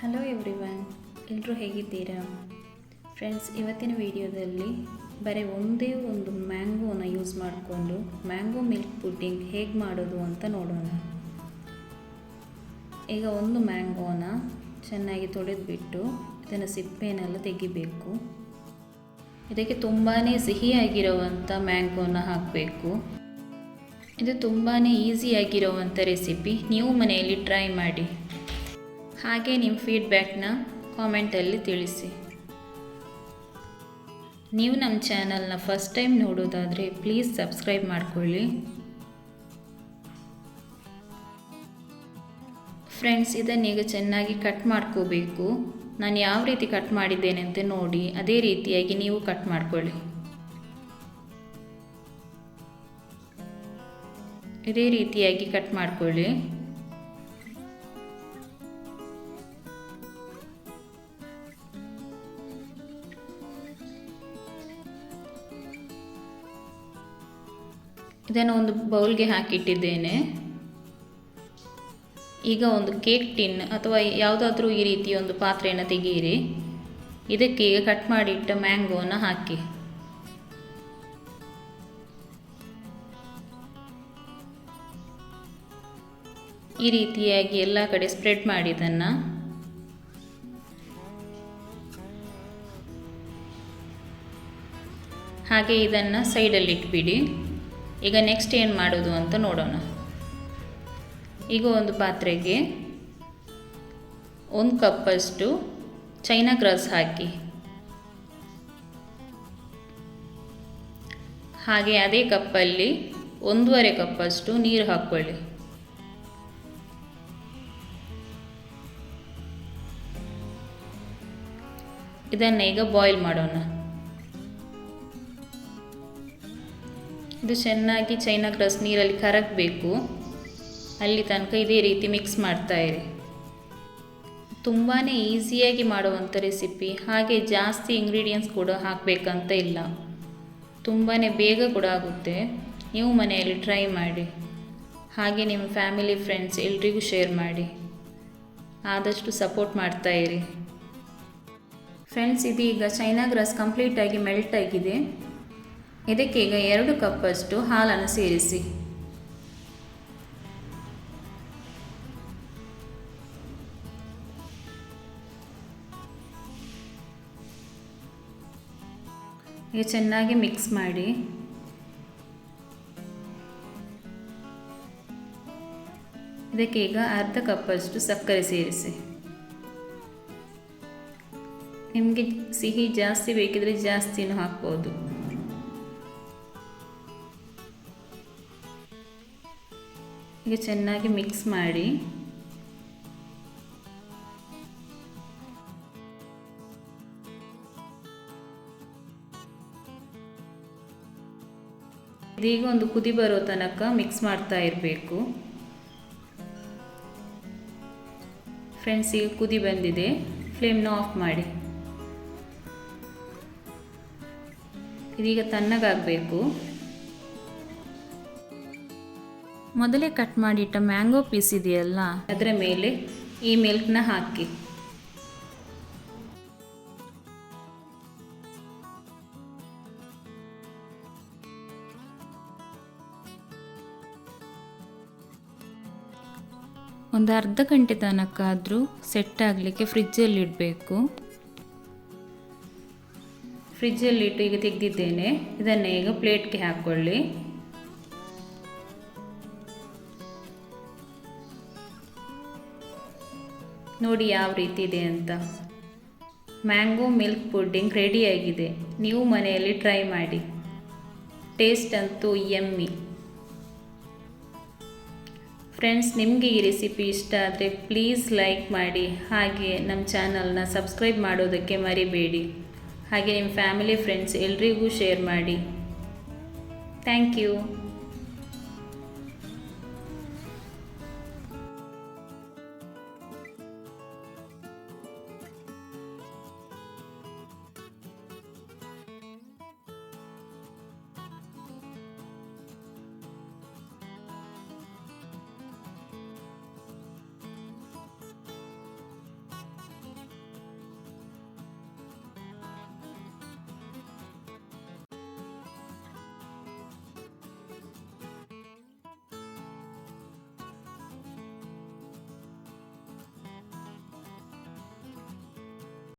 Hello everyone ಎಲ್ಲರೂ ಹೇಗಿದ್ದೀರಾ? Friends ಇವತ್ತಿನ ವಿಡಿಯೋದಲ್ಲಿ ಬರೀ ಒಂದೇ ಒಂದು ಮ್ಯಾಂಗೋನ ಯೂಸ್ ಮಾಡಿಕೊಂಡು ಮ್ಯಾಂಗೋ ಮಿಲ್ಕ್ ಪುಡ್ಡಿಂಗ್ ಹೇಗೆ ಮಾಡೋದು ಅಂತ ನೋಡೋಣ. ಈಗ ಒಂದು ಮ್ಯಾಂಗೋನ ಚೆನ್ನಾಗಿ ತೊಳೆದುಬಿಟ್ಟು ಇದನ್ನು ಸಿಪ್ಪೆನೆಲ್ಲ ತೆಗಿಬೇಕು. ಇದಕ್ಕೆ ತುಂಬಾ ಸಿಹಿಯಾಗಿರುವಂಥ ಮ್ಯಾಂಗೋನ ಹಾಕಬೇಕು. ಇದು ತುಂಬಾ ಈಸಿಯಾಗಿರುವಂಥ ರೆಸಿಪಿ ನೀವು ಮನೆಯಲ್ಲಿ ಟ್ರೈ ಮಾಡಿ. ಹಾಗೆ ನಿಮ್ಮ ಫೀಡ್ಬ್ಯಾಕ್ನ ಕಾಮೆಂಟಲ್ಲಿ ತಿಳಿಸಿ. ನೀವು ನಮ್ಮ ಚಾನಲ್ನ ಫಸ್ಟ್ ಟೈಮ್ ನೋಡೋದಾದರೆ ಪ್ಲೀಸ್ ಸಬ್ಸ್ಕ್ರೈಬ್ ಮಾಡ್ಕೊಳ್ಳಿ. ಫ್ರೆಂಡ್ಸ್ ಇದನ್ನೀಗ ಚೆನ್ನಾಗಿ ಕಟ್ ಮಾಡ್ಕೋಬೇಕು. ನಾನು ಯಾವ ರೀತಿ ಕಟ್ ಮಾಡಿದ್ದೇನೆ ಅಂತ ನೋಡಿ, ಅದೇ ರೀತಿಯಾಗಿ ನೀವು ಕಟ್ ಮಾಡ್ಕೊಳ್ಳಿ. ಇದೇ ರೀತಿಯಾಗಿ ಕಟ್ ಮಾಡ್ಕೊಳ್ಳಿ. ಇದನ್ನು ಒಂದು ಬೌಲ್ಗೆ ಹಾಕಿಟ್ಟಿದ್ದೇನೆ. ಈಗ ಒಂದು ಕೇಕ್ ಟಿನ್ ಅಥವಾ ಯಾವುದಾದ್ರೂ ಈ ರೀತಿಯ ಒಂದು ಪಾತ್ರೆಯನ್ನು ತೆಗೆಯಿರಿ. ಇದಕ್ಕೆ ಈಗ ಕಟ್ ಮಾಡಿಟ್ಟ ಮ್ಯಾಂಗೋವನ್ನು ಹಾಕಿ. ಈ ರೀತಿಯಾಗಿ ಎಲ್ಲ ಕಡೆ ಸ್ಪ್ರೆಡ್ ಮಾಡಿ ಇದನ್ನು. ಹಾಗೆ ಇದನ್ನು ಸೈಡಲ್ಲಿ ಇಟ್ಬಿಡಿ. ಈಗ ನೆಕ್ಸ್ಟ್ ಏನು ಮಾಡೋದು ಅಂತ ನೋಡೋಣ. ಈಗ ಒಂದು ಪಾತ್ರೆಗೆ ಒಂದು ಕಪ್ಪಷ್ಟು ಚೈನಾ ಗ್ರಾಸ್ ಹಾಕಿ. ಹಾಗೆ ಅದೇ ಕಪ್ಪಲ್ಲಿ ಒಂದೂವರೆ ಕಪ್ಪಷ್ಟು ನೀರು ಹಾಕ್ಕೊಳ್ಳಿ ಇದನ್ನು ಈಗ ಬಾಯ್ಲ್ ಮಾಡೋಣ. ಇದು ಚೆನ್ನಾಗಿ ಚೈನಾ ಗ್ರಾಸ್ ನೀರಲ್ಲಿ ಕರಗಬೇಕು. ಅಲ್ಲಿ ತನಕ ಇದೇ ರೀತಿ ಮಿಕ್ಸ್ ಮಾಡ್ತಾ ಇರಿ. ತುಂಬಾ ಈಸಿಯಾಗಿ ಮಾಡುವಂಥ ರೆಸಿಪಿ ಹಾಗೆ ಜಾಸ್ತಿ ಇಂಗ್ರೀಡಿಯೆಂಟ್ಸ್ ಕೂಡ ಹಾಕಬೇಕಂತ ಇಲ್ಲ. ತುಂಬಾ ಬೇಗ ಕೂಡ ಆಗುತ್ತೆ. ನೀವು ಮನೆಯಲ್ಲಿ ಟ್ರೈ ಮಾಡಿ. ಹಾಗೆ ನಿಮ್ಮ ಫ್ಯಾಮಿಲಿ ಫ್ರೆಂಡ್ಸ್ ಎಲ್ರಿಗೂ ಶೇರ್ ಮಾಡಿ. ಆದಷ್ಟು ಸಪೋರ್ಟ್ ಮಾಡ್ತಾ ಇರಿ. ಫ್ರೆಂಡ್ಸ್ ಇದೀಗ ಚೈನಾ ಗ್ರಾಸ್ ಕಂಪ್ಲೀಟಾಗಿ ಮೆಲ್ಟ್ ಆಗಿದೆ. ಇದಕ್ಕೆ ಈಗ ಎರಡು ಕಪ್ಪಷ್ಟು ಹಾಲನ್ನು ಸೇರಿಸಿ. ಈಗ ಚೆನ್ನಾಗಿ ಮಿಕ್ಸ್ ಮಾಡಿ. ಇದಕ್ಕೆ ಈಗ ಅರ್ಧ ಕಪ್ಪಷ್ಟು ಸಕ್ಕರೆ ಸೇರಿಸಿ. ನಿಮಗೆ ಸಿಹಿ ಜಾಸ್ತಿ ಬೇಕಿದ್ರೆ ಜಾಸ್ತಿನೂ ಹಾಕ್ಬೋದು. ಈಗ ಚೆನ್ನಾಗಿ ಮಿಕ್ಸ್ ಮಾಡಿ. ಇದೀಗ ಒಂದು ಕುದಿ ಬರೋ ತನಕ ಮಿಕ್ಸ್ ಮಾಡ್ತಾ ಇರಬೇಕು. ಫ್ರೆಂಡ್ಸ್, ಈಗ ಕುದಿ ಬಂದಿದೆ. ಫ್ಲೇಮ್ನ ಆಫ್ ಮಾಡಿ. ಇದೀಗ ತಣ್ಣಗಾಗಬೇಕು. ಮೊದಲೇ ಕಟ್ ಮಾಡಿಟ್ಟ ಮ್ಯಾಂಗೋ ಪೀಸ್ ಇದೆಯಲ್ಲ? ಅದರ ಮೇಲೆ ಈ ಮಿಲ್ಕ್ನ ಹಾಕಿ. ಒಂದು ಅರ್ಧ ಗಂಟೆ ತನಕ ಆದರೂ ಸೆಟ್ ಆಗಲಿಕ್ಕೆ ಫ್ರಿಜ್ಜಲ್ಲಿ ಇಡಬೇಕು. ಫ್ರಿಜ್ಜಲ್ಲಿಟ್ಟು ಈಗ ತೆಗೆದಿದ್ದೇನೆ. ಇದನ್ನು ಈಗ ಪ್ಲೇಟ್ಗೆ ಹಾಕ್ಕೊಳ್ಳಿ ನೋಡಿ ಯಾವ ರೀತಿ ಇದೆ ಅಂತ. ಮ್ಯಾಂಗೋ ಮಿಲ್ಕ್ ಪುಡ್ಡಿಂಗ್ ರೆಡಿಯಾಗಿದೆ ನೀವು ಮನೆಯಲ್ಲಿ ಟ್ರೈ ಮಾಡಿ. ಟೇಸ್ಟ್ ಅಂತೂ ಎಮ್ಮಿ. ಫ್ರೆಂಡ್ಸ್, ನಿಮಗೆ ಈ ರೆಸಿಪಿ ಇಷ್ಟ ಆದರೆ ಪ್ಲೀಸ್ ಲೈಕ್ ಮಾಡಿ. ಹಾಗೆ ನಮ್ಮ ಚಾನಲ್ನ ಸಬ್ಸ್ಕ್ರೈಬ್ ಮಾಡೋದಕ್ಕೆ ಮರಿಬೇಡಿ. ಹಾಗೆ ನಿಮ್ಮ ಫ್ಯಾಮಿಲಿ, ಫ್ರೆಂಡ್ಸ್ ಎಲ್ರಿಗೂ ಶೇರ್ ಮಾಡಿ. Thank you.